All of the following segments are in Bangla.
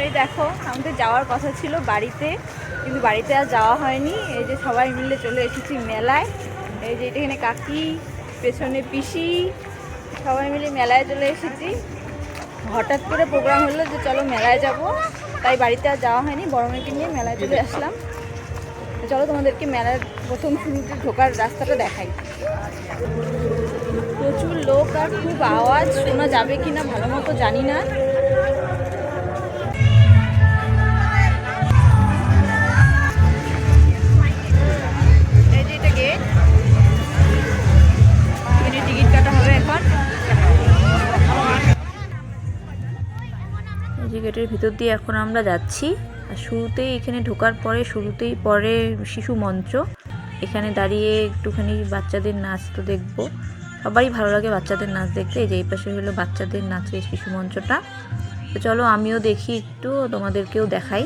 এই দেখো, আমাদের যাওয়ার কথা ছিল বাড়িতে, কিন্তু বাড়িতে আর যাওয়া হয়নি। এই যে সবাই মিলে চলে এসেছি মেলায়। এই যে এখানে কাকি, পেছনে পিসি, সবাই মিলে মেলায় চলে এসেছি। হঠাৎ করে প্রোগ্রাম হলো যে চলো মেলায় যাব। তাই বাড়িতে আর যাওয়া হয়নি বড় মেয়েকে নিয়ে মেলায় চলে আসলাম। চলো তোমাদেরকে মেলার প্রথম শুরুতে ঢোকার রাস্তাটা দেখাই। প্রচুর লোক আর খুব আওয়াজ, শোনা যাবে কিনা ভালো মতো জানি না। যে গেটের ভিতর দিয়ে এখন আমরা যাচ্ছি। আর শুরুতেই এখানে ঢোকার পরে, শুরুতেই পরে শিশু মঞ্চ। এখানে দাঁড়িয়ে একটুখানি বাচ্চাদের নাচ তো দেখব। সবাই ভালো লাগে বাচ্চাদের নাচ দেখতে। এই যে এই পাশে হলো বাচ্চাদের নাচের শিশু মঞ্চটা। তো চলো আমিও দেখি একটু, তোমাদেরকেও দেখাই।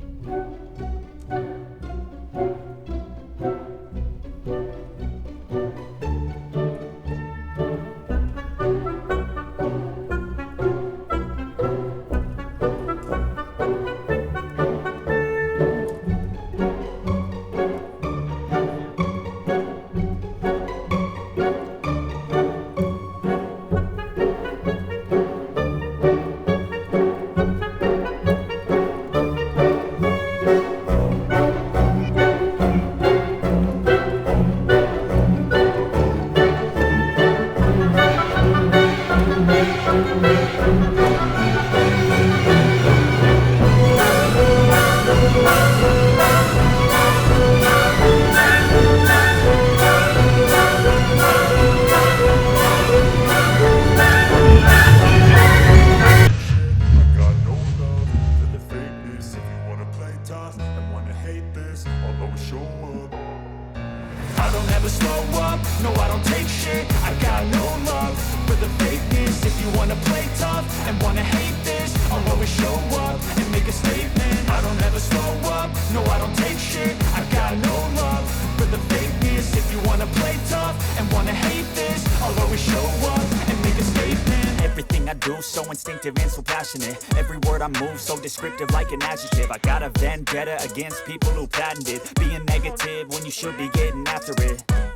Bye. No I don't take shit. I've got no love for the fakeness. If you wanna play tough and wanna hate this I'll always show up and make a statement. Everything I do so instinctive and so passionate. Every word I move so descriptive like an adjective. I got a vendetta against people who patented Being negative when you should be getting after it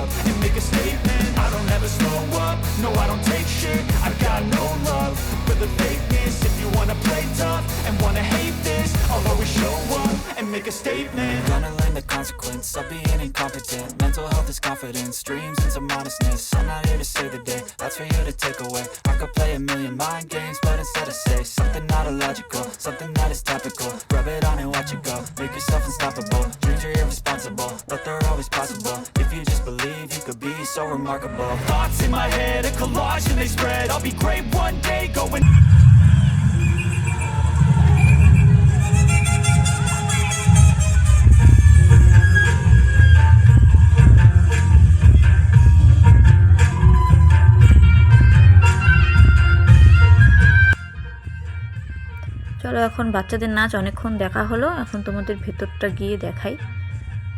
make a statement I don't ever slow up, no I don't take shit. I've got no love for the fakeness. If you wanna play tough and wanna hate this I'll always show up and make a statement. Gonna learn the consequence of being incompetent. Mental health is confidence, dreams and some honestness I'm not here to save the day, that's for you to take away. I could play a million mind games, but instead I say Something not illogical, something that is topical remarkable Thoughts in my head, a collage and they spread I'll be great one day, going চলো এখন বাচ্চাদের নাচ অনেকক্ষণ দেখা হলো এখন তোমাদের ভেতরটা গিয়ে দেখাই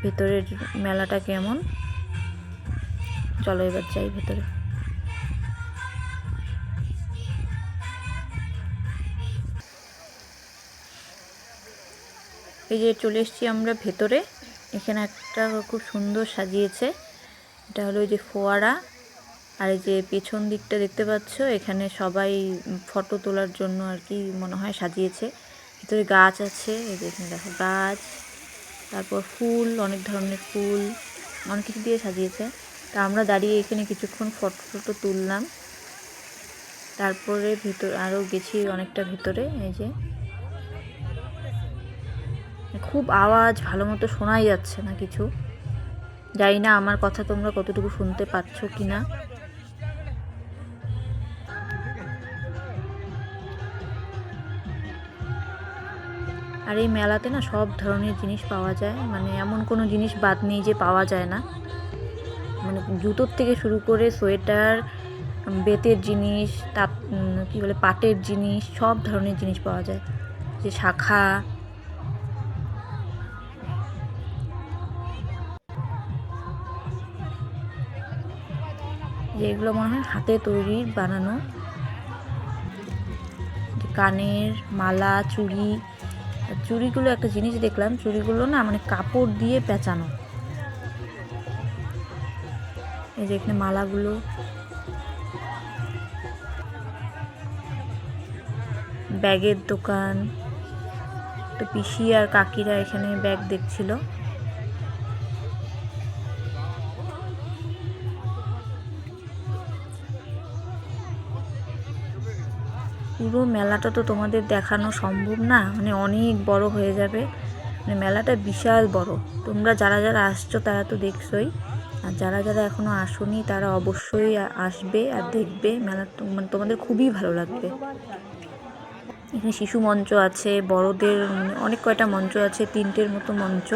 ভেতরের মেলাটা কেমন চলো এবার যাই ভেতরে। এই যে চলে এসেছি আমরা ভেতরে। এখানে একটা খুব সুন্দর সাজিয়েছে। এটা হলো ওই যে ফোয়ারা। আর এই যে পেছন দিকটা দেখতে পাচ্ছ, এখানে সবাই ফটো তোলার জন্য আর কি মনে হয় সাজিয়েছে। ভিতরে গাছ আছে, এই যে এখানে দেখো গাছ। তারপর ফুল, অনেক ধরনের ফুল, অনেক কিছু দিয়ে সাজিয়েছে। তা আমরা দাঁড়িয়ে এখানে কিছুক্ষণ ফটো ফটো তুললাম। তারপরে ভিতর আরও গেছি অনেকটা ভিতরে, এই যে। খুব আওয়াজ, ভালো মতো শোনাই যাচ্ছে না কিছু। জানি না আমার কথা তোমরা কতটুকু শুনতে পাচ্ছ কি না আর এই মেলাতে না সব ধরনের জিনিস পাওয়া যায়। মানে এমন কোনো জিনিস বাদ নেই যে পাওয়া যায় না। মানে জুতোর থেকে শুরু করে সোয়েটার, বেতের জিনিস তাপ কী বলে, পাটের জিনিস, সব ধরনের জিনিস পাওয়া যায়। যে শাখা। যেগুলো মনে হয় হাতে তৈরি, বানানো। কানের মালা, চুড়ি চুড়িগুলো একটা জিনিস দেখলাম, চুড়িগুলো না মানে কাপড় দিয়ে পেঁচানো। এই যে এখানে মালাগুলো। ব্যাগের দোকান। তো পিসি আর কাকিরা এখানে ব্যাগ দেখছিল। পুরো মেলাটা তো তোমাদের দেখানো সম্ভব না মানে অনেক বড় হয়ে যাবে। মানে মেলাটা বিশাল বড়। তোমরা যারা যারা আসছো তারা তো দেখছোই। আর যারা যারা এখনও আসোনি, তারা অবশ্যই আসবে আর দেখবে। মেলা মানে তোমাদের খুবই ভালো লাগবে। এখানে শিশু মঞ্চ আছে, বড়দের অনেক কয়টা মঞ্চ আছে, তিনটের মতো মঞ্চ।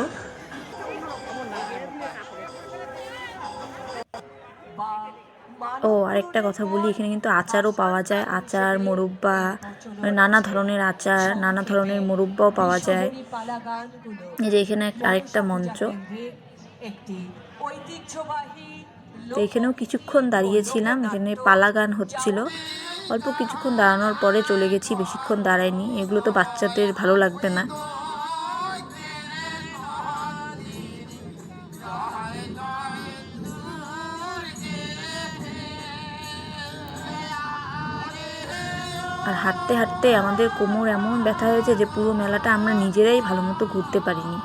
ও, আরেকটা কথা বলি, এখানে কিন্তু আচারও পাওয়া যায়, আচার, মোরব্বা মানে নানা ধরনের আচার, নানা ধরনের মোরব্বাও পাওয়া যায়। এই যে এখানে আরেকটা মঞ্চ। একটি ঐতিহ্যবাহী তো এখানেও কিছুক্ষণ দাঁড়িয়েছিলাম এখানে পালা গান হচ্ছিল। অল্প কিছুক্ষণ দাঁড়ানোর পরে চলে গেছি বেশিক্ষণ দাঁড়ায়নি। এগুলো তো বাচ্চাদের ভালো লাগবে না। আর হাঁটতে হাঁটতে আমাদের কোমর এমন ব্যথা হয়েছে যে পুরো মেলাটা আমরা নিজেরাই ভালো মতো ঘুরতে পারিনি।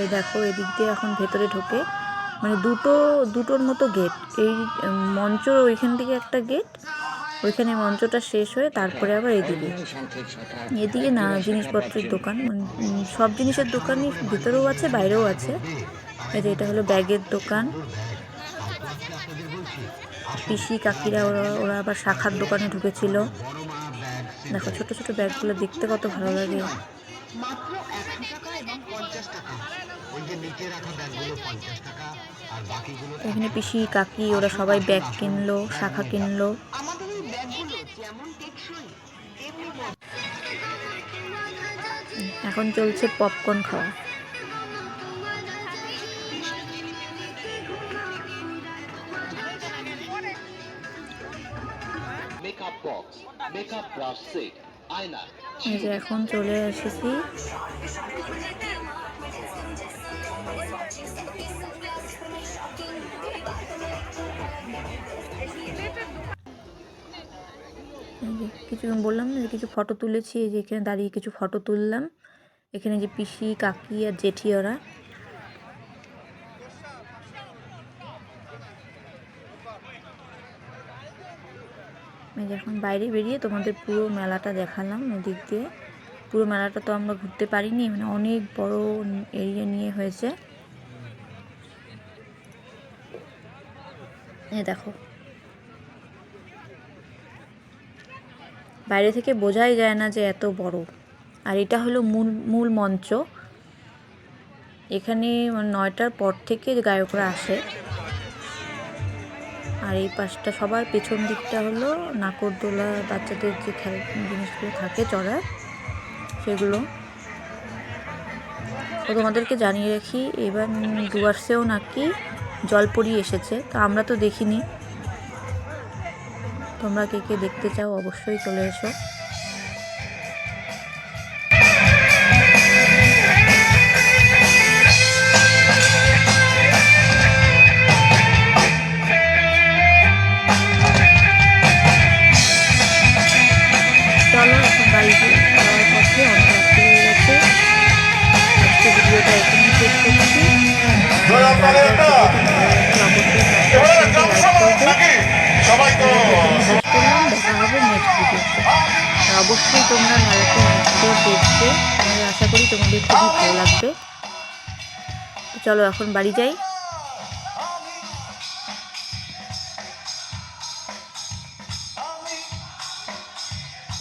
এই দেখো এদিক দিয়ে এখন ভেতরে ঢোকে। মানে দুটো দুটোর মতো গেট। এই উম, মঞ্চর ওইখান থেকে একটা গেট ওইখানে মঞ্চটা শেষ হয়ে তারপরে আবার এদিকে। এদিকে না জিনিসপত্রের দোকান। মানে সব জিনিসের দোকানই ভিতরেও আছে বাইরেও আছে। এটা হলো ব্যাগের দোকান। পিসি কাকিরা ওরা ওরা আবার শাখার দোকানে ঢুকেছিল। দেখো ছোট ছোট ব্যাগগুলো দেখতে কত ভালো লাগে মাত্র একশো টাকা এবং পঞ্চাশ টাকা ওই যে নিচে রাখা ব্যাগগুলো পঞ্চাশ টাকা আর বাকিগুলো এখানে পিসি কাকি ওরা সবাই ব্যাগ কিনলো শাখা কিনলো। এখন চলছে পপকর্ন খাওয়া। Makeup box makeup brush set আয়না এই যে এখন চলে এসেছি। কিছু বললাম না যে কিছু ফটো তুলেছি, এই যে এখানে দাঁড়িয়ে কিছু ফটো তুললাম। এখানে যে পিসি, কাকি আর জেঠি ওরা। এখন বাইরে বেরিয়ে তোমাদের পুরো মেলাটা দেখালাম ওদিক দিয়ে। পুরো মেলাটা তো আমরা ঘুরতে পারিনি মানে অনেক বড় এরিয়া নিয়ে হয়েছে। দেখো। বাইরে থেকে বোঝাই যায় না যে এত বড়। আর এটা হলো মূল মূল মঞ্চ। এখানে মানে নয়টার পর থেকে গায়করা আসে। আর এই পাশটা সবার পেছন দিকটা হলো নাকরদোলা বাচ্চাদের যে খেলা, জিনিসগুলো থাকে চড়ার, সেগুলো। তো তোমাদেরকে জানিয়ে রাখি, এবার ডুয়ার্সেও নাকি জলপরি এসেছে। তা আমরা তো দেখিনি। তোমরা কে কে দেখতে চাও অবশ্যই চলে এসো। চলো এখন বাড়িতে যাওয়ার পথে অনেক রাত্রি হয়ে গেছে আজকে ভিডিওটা এখানে শেষ করছি। অবশ্যই করলাম অবশ্যই তোমরা নারকে নাচগুলো দেখবে আমি আশা করি তোমাদের খুবই ভালো লাগবে। চলো এখন বাড়ি যাই।